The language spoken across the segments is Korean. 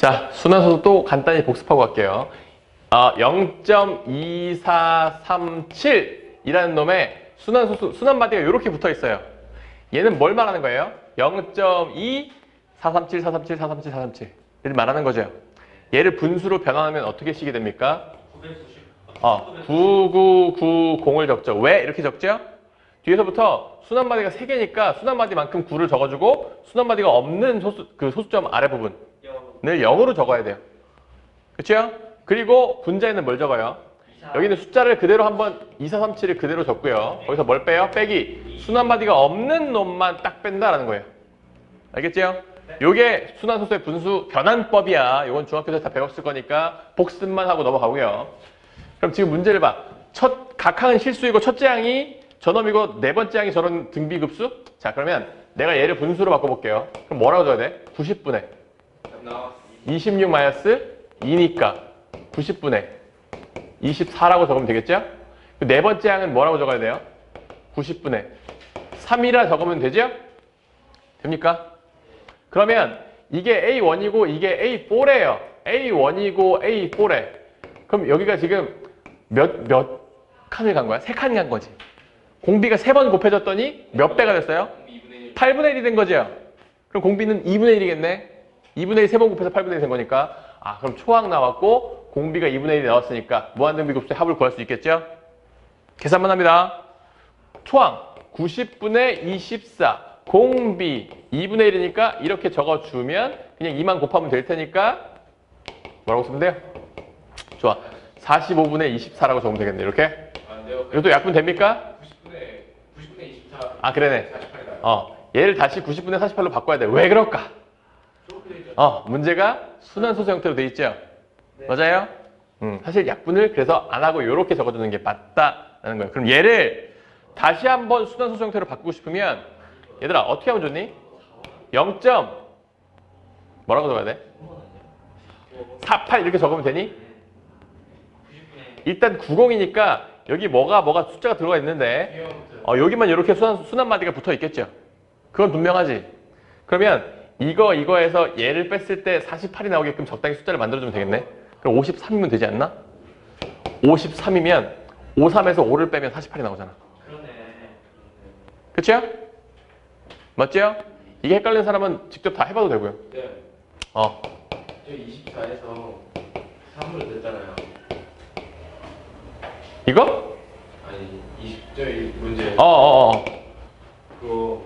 자, 순환소수 또 간단히 복습하고 갈게요. 어, 0.2437이라는 놈의 순환소수, 순환마디가 이렇게 붙어 있어요. 얘는 뭘 말하는 거예요? 0.2, 437, 437, 437, 437. 를 말하는 거죠. 얘를 분수로 변환하면 어떻게 쓰게 됩니까? 어, 9990을 적죠. 왜 이렇게 적죠? 뒤에서부터 순환마디가 3개니까 순환마디만큼 9를 적어주고 순환마디가 없는 소수, 그 소수점 아래 부분 을 0으로 적어야 돼요. 그렇죠? 그리고 분자에는 뭘 적어요? 여기는 숫자를 그대로 한번 2437을 그대로 적고요. 거기서 뭘 빼요? 빼기. 순환 마디가 없는 놈만 딱 뺀다라는 거예요. 알겠죠? 요게 순환소수의 분수 변환법이야. 요건 중학교에서 다 배웠을 거니까 복습만 하고 넘어가고요. 그럼 지금 문제를 봐. 첫 각항은 실수이고 첫째 항이 저놈이고 네 번째 항이 저런 등비급수? 자 그러면 내가 얘를 분수로 바꿔볼게요. 그럼 뭐라고 적어야 돼? 90분의 26 마이너스 2니까 90분의 24라고 적으면 되겠죠? 그네 번째 항은 뭐라고 적어야 돼요? 90분의 3이라 적으면 되죠? 됩니까? 그러면 이게 A1이고 이게 A4래요. A1이고 A4래. 그럼 여기가 지금 몇, 몇 칸을 간 거야? 세칸간 거지. 공비가 세 번 곱해졌더니 몇 배가 됐어요? 8분의 1이 된 거죠? 그럼 공비는 2분의 1이겠네? 2분의 1 세 번 곱해서 8분의 1이 된 거니까 아 그럼 초항 나왔고 공비가 2분의 1이 나왔으니까 무한등비급수의 합을 구할 수 있겠죠? 계산만 합니다. 초항 90분의 24 공비 2분의 1이니까 이렇게 적어주면 그냥 2만 곱하면 될 테니까 뭐라고 쓰면 돼요? 좋아 45분의 24라고 적으면 되겠네 이렇게 안 돼요. 이것도 약분 됩니까? 90분에 90분에 24. 아 그러네 48이다. 어 얘를 다시 90분의 48로 바꿔야 돼왜 그럴까? 어 문제가 순환소수 형태로 돼 있죠? 맞아요? 음, 사실 약분을 그래서 안 하고 이렇게 적어주는 게 맞다라는 거예요 그럼 얘를 다시 한번 순환소수 형태로 바꾸고 싶으면 얘들아 어떻게 하면 좋니? 0. 뭐라고 적어야 돼? 48 이렇게 적으면 되니? 일단 90이니까 여기 뭐가 뭐가 숫자가 들어가 있는데 어, 여기만 이렇게 순환, 순환 마디가 붙어 있겠죠? 그건 분명하지. 그러면 이거 이거에서 얘를 뺐을 때 48이 나오게끔 적당히 숫자를 만들어주면 되겠네. 그럼 53이면 되지 않나? 53이면 53에서 5를 빼면 48이 나오잖아. 그러네. 그쵸? 맞죠? 이게 헷갈리는 사람은 직접 다 해봐도 되고요. 네. 어, 저 24에서 3으로 됐잖아요. 이거? 아니 20. 저이 문제. 어. 그거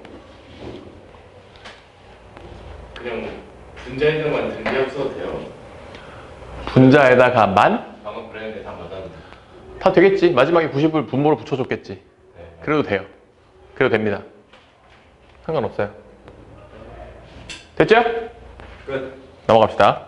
그냥 분자에다만 등기하고 써도 돼요. 분자에다가 만? 방금 그랬는데 다 맞았는데. 다 되겠지. 마지막에 90을 분모로 붙여줬겠지. 네. 그래도 돼요. 그래도 됩니다. 상관없어요. 됐죠? 끝. 넘어갑시다.